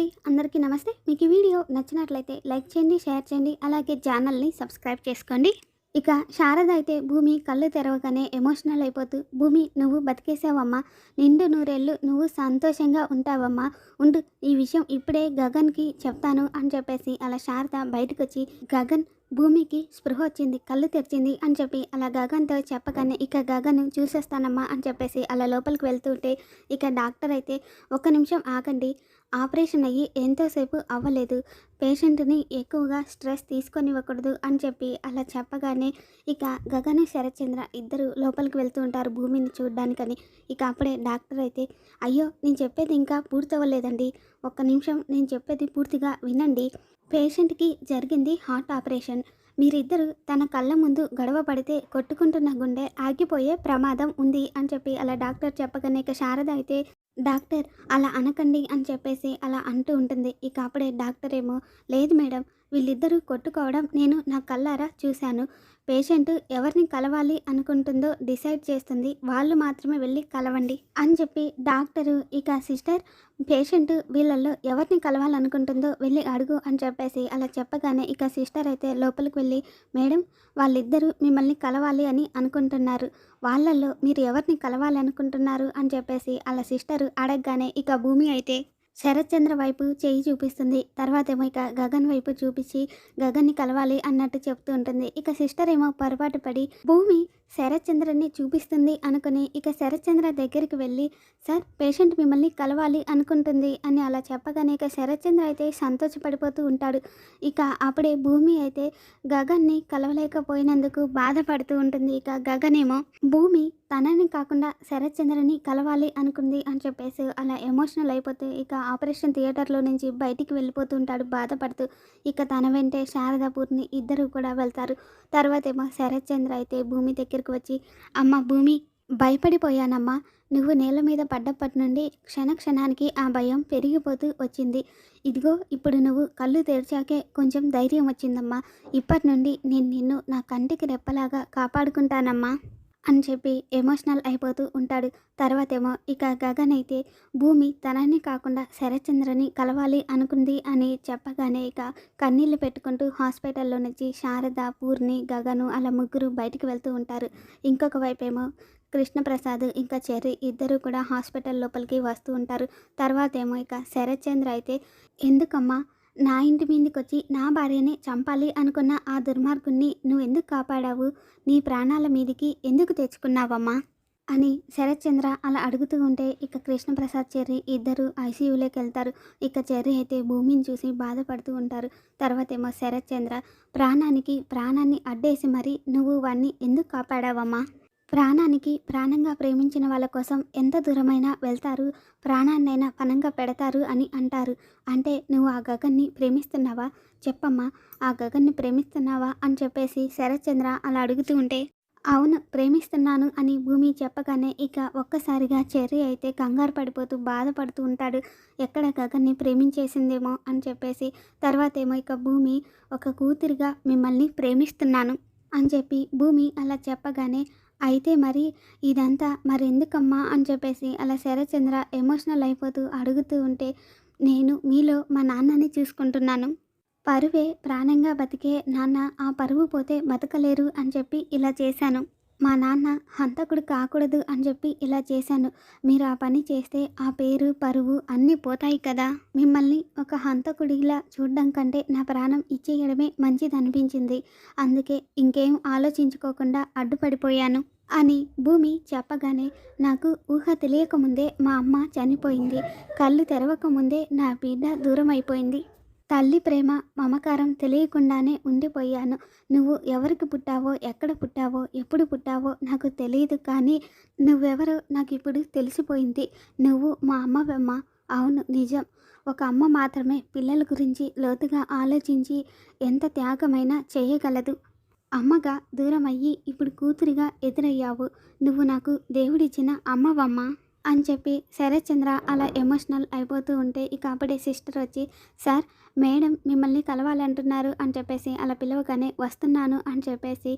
అండి. అందరికీ నమస్తే. మీకు ఈ వీడియో నచ్చినట్లయితే లైక్ చేయండి షేర్ చేయండి అలాగే ఛానల్ని సబ్స్క్రైబ్ చేసుకోండి. ఇక శారద అయితే భూమి కళ్ళు తెరవగానే ఎమోషనల్ అయిపోతూ భూమి నువ్వు బతికేసావమ్మా నిండు నూరేళ్ళు నువ్వు సంతోషంగా ఉంటావమ్మా. ఉండు ఈ విషయం ఇప్పుడే గగన్కి చెప్తాను అని చెప్పేసి అలా శారద బయటకు వచ్చి గగన్ భూమికి స్పృహ వచ్చింది కళ్ళు తెరిచింది అని చెప్పి అలా గగన్తో చెప్పగానే ఇక గగన్ చూసేస్తానమ్మా అని చెప్పేసి అలా లోపలికి వెళ్తుంటే ఇక డాక్టర్ అయితే ఒక్క నిమిషం ఆగండి. ఆపరేషన్ అయ్యి ఎంతోసేపు అవ్వలేదు. పేషెంట్ని ఎక్కువగా స్ట్రెస్ తీసుకొనివ్వకూడదు అని చెప్పి అలా చెప్పగానే ఇక గగన శరత్చంద్ర ఇద్దరు లోపలికి వెళ్తూ ఉంటారు భూమిని చూడడానికని. ఇక అప్పుడే డాక్టర్ అయితే అయ్యో నేను చెప్పేది ఇంకా పూర్తవ్వలేదండి. ఒక్క నిమిషం నేను చెప్పేది పూర్తిగా వినండి. పేషెంట్కి జరిగింది హార్ట్ ఆపరేషన్. మీరిద్దరు తన కళ్ళ ముందు గొడవ పడితే కొట్టుకుంటున్న గుండె ఆగిపోయే ప్రమాదం ఉంది అని చెప్పి అలా డాక్టర్ చెప్పగానే ఇక శారద అయితే డాక్టర్ అలా అనకండి అని చెప్పేసి అలా అంటూ ఉంటుంది. ఇక అప్పుడే డాక్టర్ ఏమో లేదు మేడం వీళ్ళిద్దరూ కొట్టుకోవడం నేను నా కళ్ళారా చూశాను. పేషెంట్ ఎవరిని కలవాలి అనుకుంటుందో డిసైడ్ చేస్తుంది. వాళ్ళు మాత్రమే వెళ్ళి కలవండి అని చెప్పి డాక్టరు ఇక సిస్టర్ పేషెంట్ వీళ్ళల్లో ఎవరిని కలవాలనుకుంటుందో వెళ్ళి అడుగు అని చెప్పేసి అలా చెప్పగానే ఇక సిస్టర్ అయితే లోపలికి వెళ్ళి మేడం వాళ్ళిద్దరూ మిమ్మల్ని కలవాలి అని అనుకుంటున్నారు. వాళ్ళల్లో మీరు ఎవరిని కలవాలనుకుంటున్నారు? అని చెప్పేసి అలా సిస్టర్ అడగగానే ఇక భూమి అయితే శరత్చంద్ర వైపు చేయి చూపిస్తుంది. తర్వాత ఏమో ఇక గగన్ వైపు చూపించి గగన్ని కలవాలి అన్నట్టు చెప్తూ ఉంటుంది. ఇక సిస్టర్ ఏమో పొరపాటు పడి భూమి శరత్చంద్రని చూపిస్తుంది అనుకుని ఇక శరత్చంద్ర దగ్గరికి వెళ్ళి సార్ పేషెంట్ మిమ్మల్ని కలవాలి అనుకుంటుంది అని అలా చెప్పగానే ఇక శరత్చంద్ర అయితే సంతోషపడిపోతూ ఉంటాడు. ఇక అప్పుడే భూమి అయితే గగన్ని కలవలేకపోయినందుకు బాధపడుతూ ఉంటుంది. ఇక గగనేమో భూమి తనని కాకుండా శరత్చంద్రని కలవాలి అనుకుంది అని చెప్పేసి అలా ఎమోషనల్ అయిపోతే ఇక ఆపరేషన్ థియేటర్లో నుంచి బయటికి వెళ్ళిపోతూ ఉంటాడు బాధపడుతూ. ఇక తన వెంటే శారదాపూర్ని ఇద్దరు కూడా వెళ్తారు. తర్వాత ఏమో శరత్చంద్ర అయితే భూమి దగ్గర దగ్గరకు వచ్చి అమ్మ భూమి భయపడిపోయానమ్మా. నువ్వు నేల మీద పడ్డప్పటి నుండి క్షణ క్షణానికి ఆ భయం పెరిగిపోతూ వచ్చింది. ఇదిగో ఇప్పుడు నువ్వు కళ్ళు తెరిచాకే కొంచెం ధైర్యం వచ్చిందమ్మా. ఇప్పటి నుండి నేను నిన్ను నా కంటికి రెప్పలాగా కాపాడుకుంటానమ్మా. అని చెప్పి ఎమోషనల్ అయిపోతూ ఉంటాడు. తర్వాతేమో ఇక గగన్ అయితే భూమి తనని కాకుండా శరచంద్రని కలవాలి అనుకుంది అని చెప్పగానే ఇక కన్నీళ్ళు పెట్టుకుంటూ హాస్పిటల్లో నుంచి శారద పూర్ణి గగను అలా ముగ్గురు బయటికి వెళ్తూ ఉంటారు. ఇంకొక వైపేమో కృష్ణప్రసాద్ ఇంకా చెర్రి ఇద్దరు కూడా హాస్పిటల్ లోపలికి వస్తూ ఉంటారు. తర్వాత ఏమో ఇక శరత్చంద్ర అయితే ఎందుకమ్మా నా ఇంటి మీదకి వచ్చి నా భార్యని చంపాలి అనుకున్న ఆ దుర్మార్గుణ్ణి నువ్వు ఎందుకు కాపాడావు? నీ ప్రాణాల మీదికి ఎందుకు తెచ్చుకున్నావమ్మా? అని శరత్చంద్ర అలా అడుగుతూ ఉంటే ఇక కృష్ణప్రసాద్ చెర్రి ఇద్దరు ఐసీయూలోకి వెళ్తారు ఇక చెర్రి అయితే భూమిని చూసి బాధపడుతూ ఉంటారు. తర్వాత ఏమో శరత్చంద్ర ప్రాణానికి ప్రాణాన్ని అడ్డేసి మరి నువ్వు వాణ్ణి ఎందుకు కాపాడావమ్మా? ప్రాణానికి ప్రాణంగా ప్రేమించిన వాళ్ళ కోసం ఎంత దూరమైనా వెళ్తారు ప్రాణాన్నైనా పనంగా పెడతారు అని అంటారు. అంటే నువ్వు ఆ గగన్ని ప్రేమిస్తున్నావా? చెప్పమ్మా ఆ గగన్ని ప్రేమిస్తున్నావా అని చెప్పేసి శరత్చంద్ర అలా అడుగుతూ ఉంటే అవును ప్రేమిస్తున్నాను అని భూమి చెప్పగానే ఇక ఒక్కసారిగా చెర్రి అయితే కంగారు పడిపోతూ బాధపడుతూ ఉంటాడు. ఎక్కడ గగన్ని ప్రేమించేసిందేమో అని చెప్పేసి తర్వాత ఏమో ఇక భూమి ఒక కూతురిగా మిమ్మల్ని ప్రేమిస్తున్నాను అని చెప్పి భూమి అలా చెప్పగానే అయితే మరి ఇదంతా మరెందుకమ్మా అని చెప్పేసి అలా శరచంద్ర ఎమోషనల్ అయిపోతూ అడుగుతూ ఉంటే నేను మీలో మా నాన్నని చూసుకుంటున్నాను. పరువే ప్రాణంగా బతికే నాన్న ఆ పరువు పోతే బతకలేరు అని చెప్పి ఇలా చేశాను. మా నాన్న హంతకుడు కాకూడదు అని చెప్పి ఇలా చేశాను. మీరు ఆ పని చేస్తే ఆ పేరు పరువు అన్నీ పోతాయి కదా. మిమ్మల్ని ఒక హంతకుడిలా చూడడం కంటే నా ప్రాణం ఇచ్చేయడమే మంచిది అనిపించింది అందుకే ఇంకేం ఆలోచించుకోకుండా అడ్డుపడిపోయాను అని భూమి చెప్పగానే నాకు ఊహ తెలియకముందే మా అమ్మ చనిపోయింది. కళ్ళు తెరవకముందే నా బిడ్డ దూరం అయిపోయింది తల్లి ప్రేమ మమకారం తెలియకుండానే ఉండిపోయాను. నువ్వు ఎవరికి పుట్టావో ఎక్కడ పుట్టావో ఎప్పుడు పుట్టావో నాకు తెలియదు కానీ నువ్వెవరో నాకు ఇప్పుడు తెలిసిపోయింది. నువ్వు మా అమ్మవమ్మ అవును నిజం. ఒక అమ్మ మాత్రమే పిల్లల గురించి లోతుగా ఆలోచించి ఎంత త్యాగమైనా చేయగలదు. అమ్మగా దూరం అయ్యి ఇప్పుడు కూతురిగా ఎదురయ్యావు. నువ్వు నాకు దేవుడిచ్చిన అమ్మవమ్మ అని చెప్పి శరత్చంద్ర అలా ఎమోషనల్ అయిపోతూ ఉంటే ఇక అప్పుడే సిస్టర్ వచ్చి సార్ మేడం మిమ్మల్ని కలవాలంటున్నారు అని చెప్పేసి అలా పిలవగానే వస్తున్నాను అని చెప్పేసి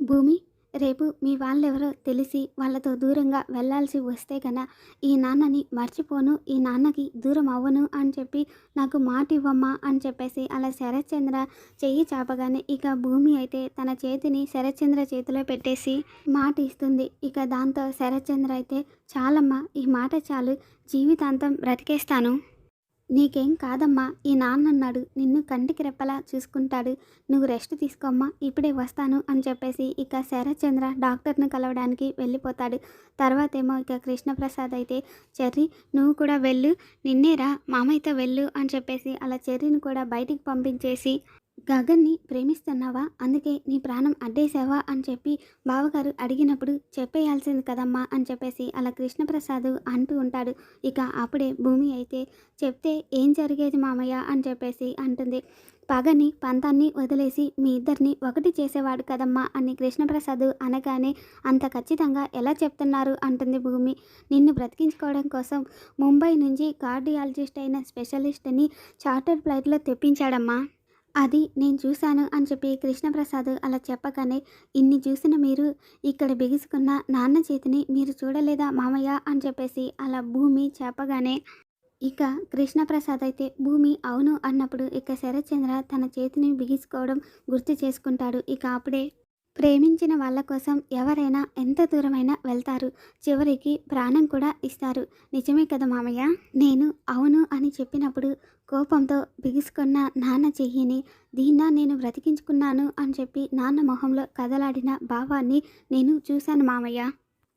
భూమి రేపు మీ వాళ్ళెవరో తెలిసి వాళ్ళతో దూరంగా వెళ్ళాల్సి వస్తే కన్నా ఈ నాన్నని మర్చిపోను ఈ నాన్నకి దూరం అవ్వను అని చెప్పి నాకు మాట ఇవ్వమ్మా అని చెప్పేసి అలా శరత్చంద్ర చెయ్యి చాపగానే ఇక భూమి అయితే తన చేతిని శరత్చంద్ర చేతిలో పెట్టేసి మాట ఇస్తుంది. ఇక దాంతో శరత్చంద్ర అయితే చాలమ్మా ఈ మాట చాలు. జీవితాంతం బ్రతికేస్తాను. నీకేం కాదమ్మా ఈ నాన్న అన్నాడు నిన్ను కంటికి రెప్పలా చూసుకుంటాడు. నువ్వు రెస్ట్ తీసుకోమ్మా ఇప్పుడే వస్తాను అని చెప్పేసి ఇక శరత్చంద్ర డాక్టర్ని కలవడానికి వెళ్ళిపోతాడు. తర్వాత ఏమో ఇక కృష్ణప్రసాద్ అయితే చెర్రీ నువ్వు కూడా వెళ్ళు నిన్నేరా మామయ్యతో వెళ్ళు అని చెప్పేసి అలా చెర్రీని కూడా బయటికి పంపించేసి గగన్ని ప్రేమిస్తున్నావా? అందుకే నీ ప్రాణం అడ్డేసావా అని చెప్పి బావగారు అడిగినప్పుడు చెప్పేయాల్సింది కదమ్మా అని చెప్పేసి అలా కృష్ణప్రసాద్ అంటూ ఉంటాడు. ఇక అప్పుడే భూమి అయితే చెప్తే ఏం జరిగేది మామయ్య? అని చెప్పేసి అంటుంది. పగని పంతాన్ని వదిలేసి మీ ఇద్దరిని ఒకటి చేసేవాడు కదమ్మా? అని కృష్ణప్రసాద్ అనగానే అంత ఖచ్చితంగా ఎలా చెప్తున్నారు? అంటుంది భూమి. నిన్ను బ్రతికించుకోవడం కోసం ముంబై నుంచి కార్డియాలజిస్ట్ అయిన స్పెషలిస్ట్ని చార్టర్డ్ ఫ్లైట్లో తెప్పించాడమ్మా. అది నేను చూశాను అని చెప్పి కృష్ణప్రసాద్ అలా చెప్పగానే ఇన్ని చూసిన మీరు ఇక్కడ బిగుసుకున్న నాన్న చేతిని మీరు చూడలేదా మామయ్య? అని చెప్పేసి అలా భూమి చెప్పగానే ఇక కృష్ణప్రసాద్ అయితే భూమి అవును అన్నప్పుడు ఇక శరత్చంద్ర తన చేతిని బిగించుకోవడం గుర్తు చేసుకుంటాడు. ఇక అప్పుడే ప్రేమించిన వాళ్ళ కోసం ఎవరైనా ఎంత దూరమైనా వెళ్తారు. చివరికి ప్రాణం కూడా ఇస్తారు. నిజమే కదా మామయ్య? నేను అవును అని చెప్పినప్పుడు కోపంతో బిగుసుకున్న నాన్న చెయ్యిని దీన్నా నేను బ్రతికించుకున్నాను అని చెప్పి నాన్న మొహంలో కదలాడిన భావాన్ని నేను చూశాను మామయ్య.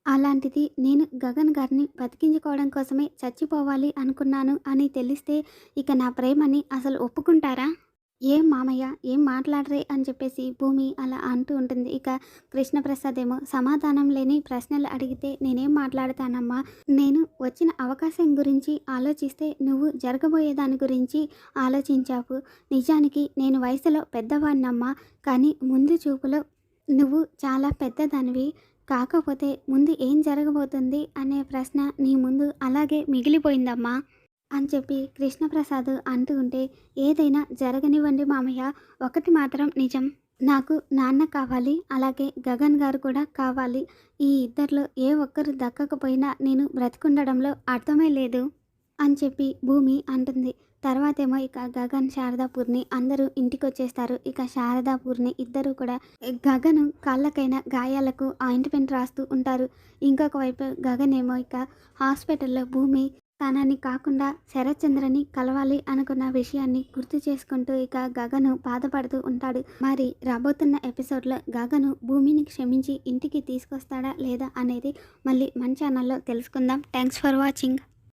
అలాంటిది నేను గగన్ గారిని బతికించుకోవడం కోసమే చచ్చిపోవాలి అనుకున్నాను అని తెలిస్తే ఇక నా ప్రేమని అసలు ఒప్పుకుంటారా? ఏం మామయ్య ఏం మాట్లాడరే? అని చెప్పేసి భూమి అలా అంటూ ఉంటుంది. ఇక కృష్ణప్రసాద్ ఏమో సమాధానం లేని ప్రశ్నలు అడిగితే నేనేం మాట్లాడతానమ్మా? నేను వచ్చిన అవకాశం గురించి ఆలోచిస్తే నువ్వు జరగబోయే దాని గురించి ఆలోచించావు. నిజానికి నేను వయసులో పెద్దవాడినమ్మా కానీ ముందు చూపులో నువ్వు చాలా పెద్దదానివి. కాకపోతే ముందు ఏం జరగబోతుంది? అనే ప్రశ్న నీ ముందు అలాగే మిగిలిపోయిందమ్మా. అని చెప్పి కృష్ణప్రసాద్ అంటూ ఉంటే ఏదైనా జరగనివ్వండి మామయ్య ఒకటి మాత్రం నిజం. నాకు నాన్న కావాలి అలాగే గగన్ గారు కూడా కావాలి. ఈ ఇద్దరిలో ఏ ఒక్కరు దక్కకపోయినా నేను బ్రతికుండడంలో అర్థమే లేదు అని చెప్పి భూమి అంటుంది. తర్వాతేమో ఇక గగన్ శారదాపూర్ని అందరూ ఇంటికి వచ్చేస్తారు ఇక శారదాపూర్ని ఇద్దరు కూడా గగను కాళ్ళకైన గాయాలకు ఆయింట్మెంట్ రాస్తూ ఉంటారు. ఇంకొక వైపు గగన్ ఏమో ఇక హాస్పిటల్లో భూమి తనని కాకుండా శరత్చంద్రని కలవాలి అనుకున్న విషయాన్ని గుర్తు చేసుకుంటూ ఇక గగను బాధపడుతూ ఉంటాడు. మరి రాబోతున్న ఎపిసోడ్లో గగను భూమిని క్షమించి ఇంటికి తీసుకొస్తాడా లేదా అనేది మళ్ళీ మన ఛానల్లో తెలుసుకుందాం. Thanks for watching.